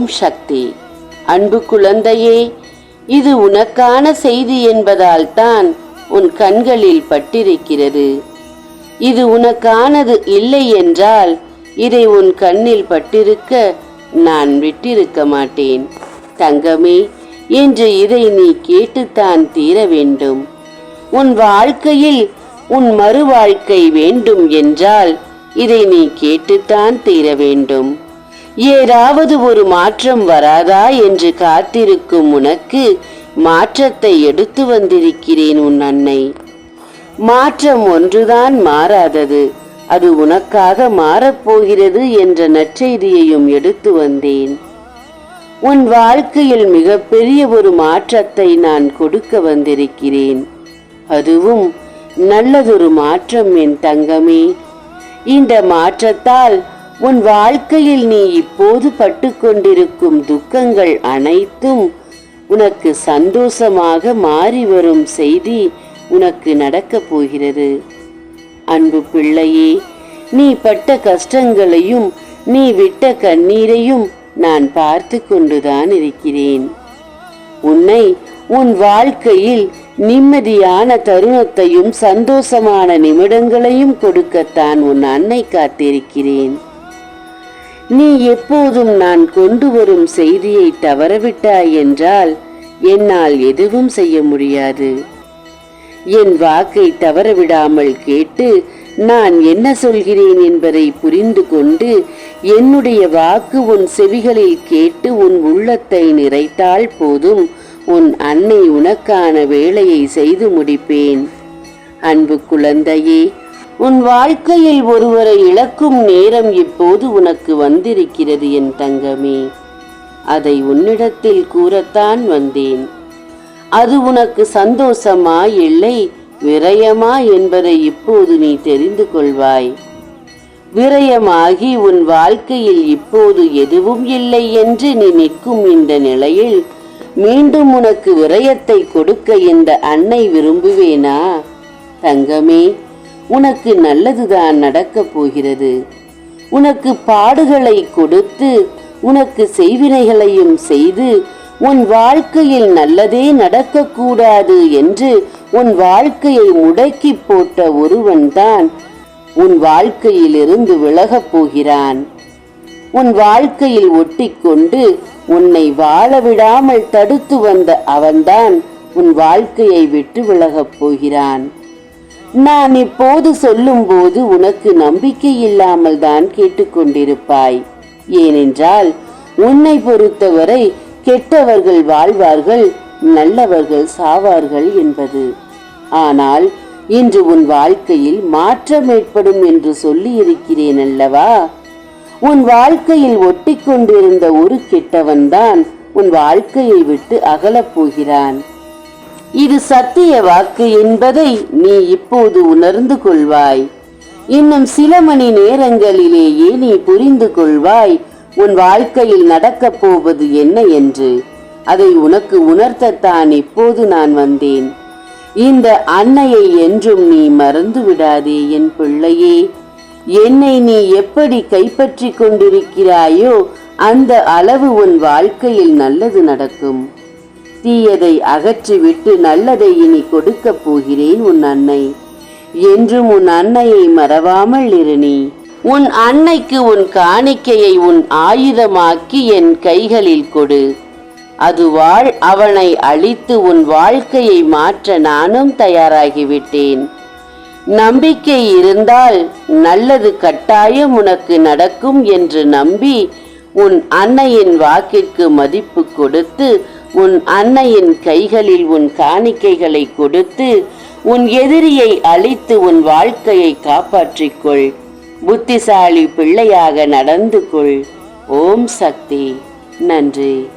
ஓம் சக்தி. அன்பு குழந்தையே இது உனக்கான செய்தி என்பதால் தான் உன் கண்களில் பட்டிருக்கிறது. இது உனக்கானது இல்லை என்றால் இதை உன் கண்ணில் பட்டிருக்க நான் விட்டிருக்க மாட்டேன். தங்கமே என்று இதை நீ கேட்டுத்தான் தீர வேண்டும். உன் வாழ்க்கையில் உன் மறு வாழ்க்கை வேண்டும் என்றால் இதை நீ கேட்டுத்தான் தீர வேண்டும். ஏதாவது ஒரு மாற்றம் வராதா என்று காத்திருக்கும் உனக்கு மாற்றத்தை எடுத்து வந்திருக்கிறேன் உன் அன்னை. மாற்றம் ஒன்றுதான் மாறாதது. அது உனக்காக மாறப்போகிறது என்ற நற்செய்தியையும் எடுத்து வந்தேன். உன் வாழ்க்கையில் மிகப்பெரிய ஒரு மாற்றத்தை நான் கொடுக்க வந்திருக்கிறேன். அதுவும் நல்லதொரு மாற்றம் என் தங்கமே. இந்த மாற்றத்தால் உன் வாழ்க்கையில் நீ இப்போது பட்டுக்கொண்டிருக்கும் துக்கங்கள் அனைத்தும் உனக்கு சந்தோஷமாக மாறி வரும் செய்தி உனக்கு நடக்கப் போகிறது. அன்பு பிள்ளையே நீ பட்ட கஷ்டங்களையும் நீ விட்ட கண்ணீரையும் நான் பார்த்து கொண்டுதான் இருக்கிறேன். உன்னை உன் வாழ்க்கையில் நிம்மதியான தருணத்தையும் சந்தோஷமான நிமிடங்களையும் கொடுக்கத்தான் உன் அன்னை காத்திருக்கிறேன். நீ எப்போதும் நான் கொண்டு வரும் செய்தியை தவறவிட்டாய் என்றால் என்னால் எதுவும் செய்ய முடியாது. என் வாக்கை தவறவிடாமல் கேட்டு நான் என்ன சொல்கிறேன் என்பதை புரிந்து கொண்டு என்னுடைய வாக்கு உன் செவிகளில் கேட்டு உன் உள்ளத்தை நிறைத்தால் போதும் உன் அன்னை உனக்கான வேலையை செய்து முடிப்பேன். அன்பு குழந்தையே உன் வாழ்க்கையில் ஒருவரை இழக்கும் நேரம் இப்போது உனக்கு வந்திருக்கிறது என் தங்கமே. அதை உன்னிடத்தில் கூறத்தான் வந்தேன். அது உனக்கு சந்தோஷமா இல்லை விரயமா என்பதை இப்போது நீ தெரிந்து கொள்வாய். விரயமாகி உன் வாழ்க்கையில் இப்போது எதுவும் இல்லை என்று நீ நிற்கும் இந்த நிலையில் மீண்டும் உனக்கு விரயத்தை கொடுக்க இந்த அன்னை விரும்புவேனா? தங்கமே உனக்கு நல்லதுதான் நடக்கப் போகிறது. உனக்கு பாடுகளை கொடுத்து உனக்கு செய்வினைகளையும் செய்து உன் வாழ்க்கையில் நல்லதே நடக்கக்கூடாது என்று உன் வாழ்க்கையை முடக்கி போட்ட ஒருவன்தான் உன் வாழ்க்கையிலிருந்து விலகப் போகிறான். உன் வாழ்க்கையில் ஒட்டிக்கொண்டு உன்னை வாழ விடாமல் தடுத்து வந்த அவன்தான் உன் வாழ்க்கையை விட்டு விலகப் போகிறான். நான் இப்போது சொல்லும்போது உனக்கு நம்பிக்கை இல்லாமல் தான் கேட்டுக்கொண்டிருப்பாய். ஏனென்றால் உன்னை பொறுத்தவரை கெட்டவர்கள் வாழ்வார்கள் நல்லவர்கள் சாவார்கள் என்பது. ஆனால் இன்று உன் வாழ்க்கையில் மாற்றம் ஏற்படும் என்று சொல்லி இருக்கிறேன் அல்லவா? உன் வாழ்க்கையில் ஒட்டிக்கொண்டிருந்த ஒரு கெட்டவன்தான் உன் வாழ்க்கையை விட்டு அகலப் போகிறான். இது சத்திய வாக்கு என்பதை நீ இப்போது உணர்ந்து கொள்வாய். இன்னும் சில மணி நேரங்களிலேயே நீ புரிந்து கொள்வாய் உன் வாழ்க்கையில் நடக்கப் போவது என்ன என்று. அதை உனக்கு உணர்த்தத்தான் இப்போது நான் வந்தேன். இந்த அன்னையை என்றும் நீ மறந்து விடாதே என் பிள்ளையே. என்னை நீ எப்படி கைப்பற்றி கொண்டிருக்கிறாயோ அந்த அளவு உன் வாழ்க்கையில் நல்லது நடக்கும். தீயதை அகற்றிவிட்டு நல்லதை இனி கொடுக்கப் போகிறேன் உன் அன்னை. என்றும் உன் அன்னையை மறவாமல் இருநீ உன் அன்னைக்கு உன் காணிக்கையை உன் ஆயுதமாக்கி என் கைகளில் கொடு. அதுவாள் அவனை அழித்து உன் வாழ்க்கையை மாற்ற நானும் தயாராகிவிட்டேன். நம்பிக்கை இருந்தால் நல்லது கட்டாயம் உனக்கு நடக்கும் என்று நம்பி உன் அன்னையின் வாக்கிற்கு மதிப்பு கொடுத்து உன் அன்னையின் கைகளில் உன் காணிக்கைகளை கொடுத்து உன் எதிரியை அழித்து உன் வாழ்க்கையை காப்பாற்றிக்கொள். புத்திசாலி பிள்ளையாக நடந்து கொள். ஓம் சக்தி. நன்றி.